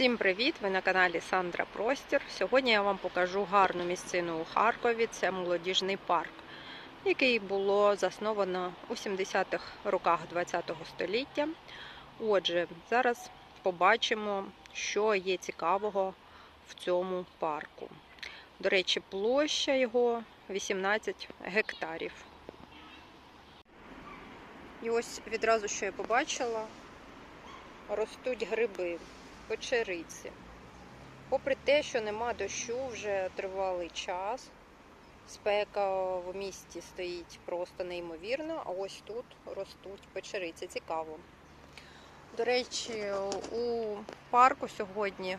Всім привіт! Ви на каналі Сандра Простір. Сьогодні я вам покажу гарну місцину у Харкові. Це молодіжний парк, який було засновано у 70-х роках ХХ століття. Отже, зараз побачимо, що є цікавого в цьому парку. До речі, площа його 18 гектарів. І ось відразу, що я побачила, ростуть гриби печериці. Попри те, що нема дощу вже тривалий час, спека в місті стоїть просто неймовірно, а ось тут ростуть печериці. Цікаво. До речі, у парку сьогодні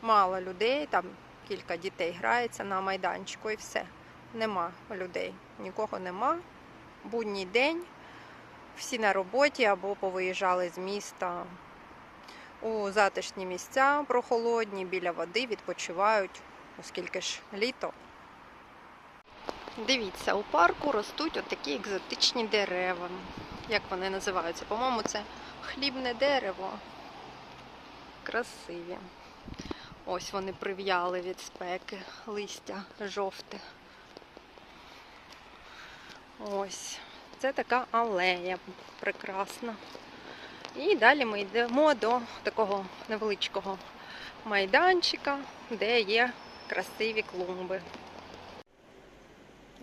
мало людей, там кілька дітей грається на майданчику і все. Нема людей, нікого нема. Будній день, всі на роботі або повиїжджали з міста у затишні місця прохолодні, біля води відпочивають, оскільки ж літо. Дивіться, у парку ростуть отакі екзотичні дерева. Як вони називаються? По-моєму, це хлібне дерево. Красиві. Ось вони прив'яли від спеки, листя жовте. Ось. Це така алея прекрасна. І далі ми йдемо до такого невеличкого майданчика, де є красиві клумби.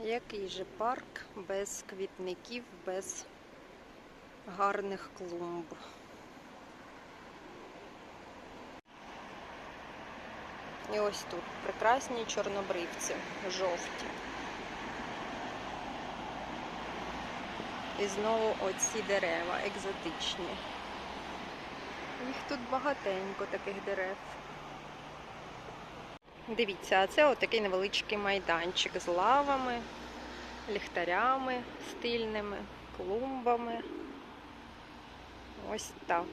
Який же парк без квітників, без гарних клумб. І ось тут прекрасні чорнобривці, жовті. І знову оці дерева екзотичні. Їх тут багатенько таких дерев. Дивіться, а це отакий невеличкий майданчик з лавами, ліхтарями стильними, клумбами. Ось так.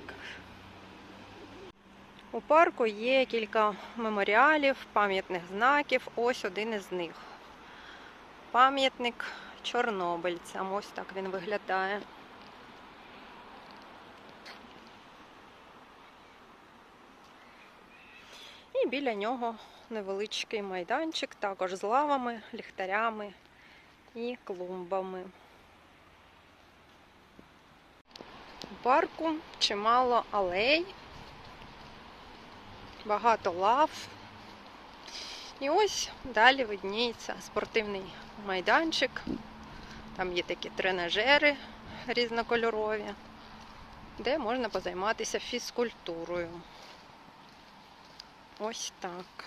У парку є кілька меморіалів, пам'ятних знаків. Ось один із них. Пам'ятник чорнобильцям. Ось так він виглядає. І біля нього невеличкий майданчик, також з лавами, ліхтарями і клумбами. У парку чимало алей, багато лав. І ось далі видніється спортивний майданчик. Там є такі тренажери різнокольорові, де можна позайматися фізкультурою. Ось так.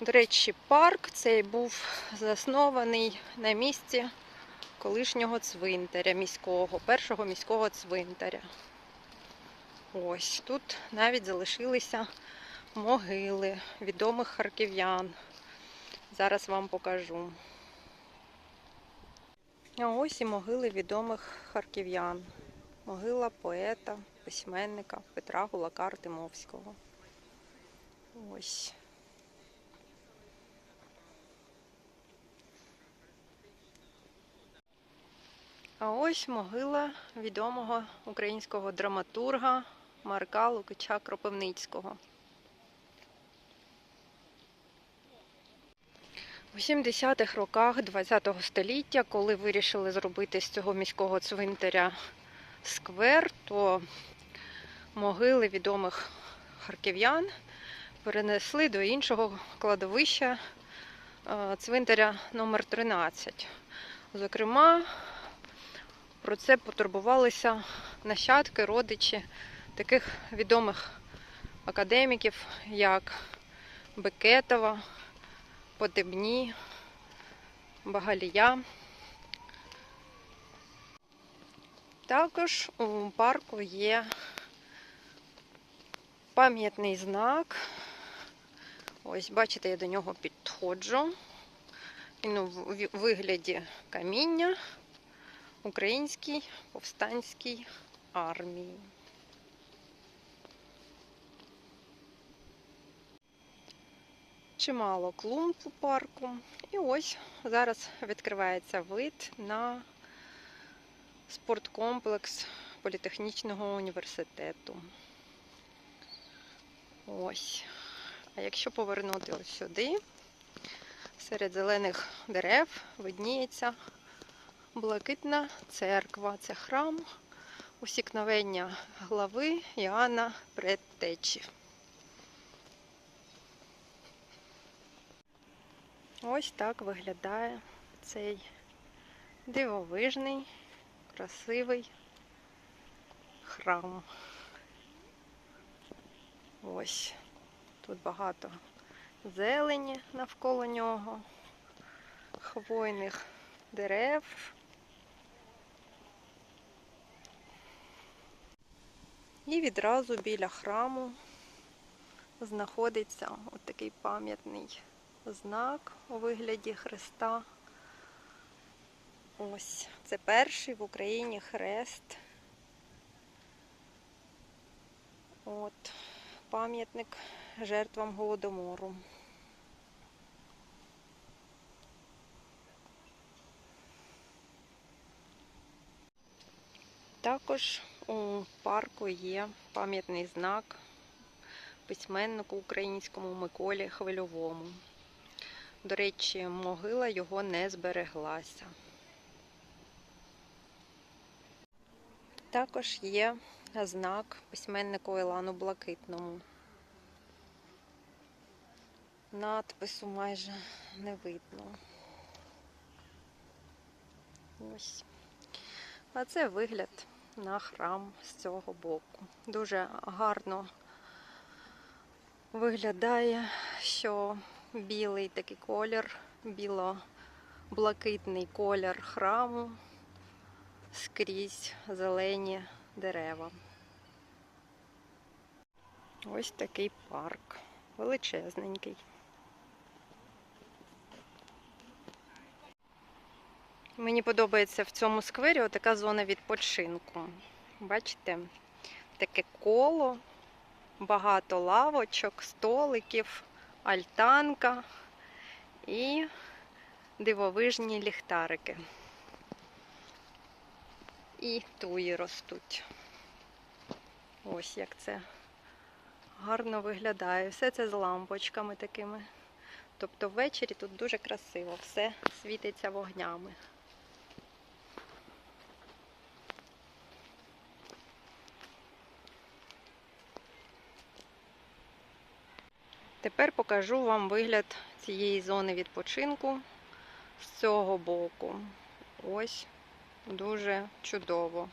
До речі, парк цей був заснований на місці колишнього цвинтаря міського, першого міського цвинтаря. Ось тут навіть залишилися могили відомих харків'ян. Зараз вам покажу. А ось і могили відомих харків'ян. Могила поета, письменника Петра Гулака Артемовського. Ось. А ось могила відомого українського драматурга Марка Лукича Кропивницького. У 70-х роках ХХ століття, коли вирішили зробити з цього міського цвинтаря сквер, то могили відомих харків'ян перенесли до іншого кладовища е, цвинтаря номер 13 Зокрема, про це потурбувалися нащадки, родичі таких відомих академіків, як Бекетова, Подебні, Багалія. Також у парку є пам'ятний знак. Ось, бачите, я до нього підходжу. Він у вигляді каміння Українській повстанській армії. Чимало клумб у парку. І ось зараз відкривається вид на спорткомплекс політехнічного університету. Ось. А якщо повернути ось сюди, серед зелених дерев видніється блакитна церква. Це храм усікновення глави Іоанна Предтечі. Ось так виглядає цей дивовижний, красивий храм. Ось тут багато зелені навколо нього, хвойних дерев. І відразу біля храму знаходиться от такий пам'ятний знак у вигляді хреста. Ось, це перший в Україні хрест. От, пам'ятник жертвам голодомору. Також у парку є пам'ятний знак письменнику українському Миколі Хвильовому. До речі, могила його не збереглася. Також є знак письменнику Ілану Блакитному. Надпису майже не видно. Ось. А це вигляд на храм з цього боку. Дуже гарно виглядає, що білий такий колір, біло-блакитний колір храму скрізь зелені дерева. Ось такий парк, величезненький. Мені подобається в цьому сквері така зона відпочинку. Бачите, таке коло, багато лавочок, столиків, альтанка і дивовижні ліхтарики. І туї ростуть. Ось як це гарно виглядає. Все це з лампочками такими. Тобто ввечері тут дуже красиво, все світиться вогнями. Тепер покажу вам вигляд цієї зони відпочинку з цього боку. Ось дуже чудово.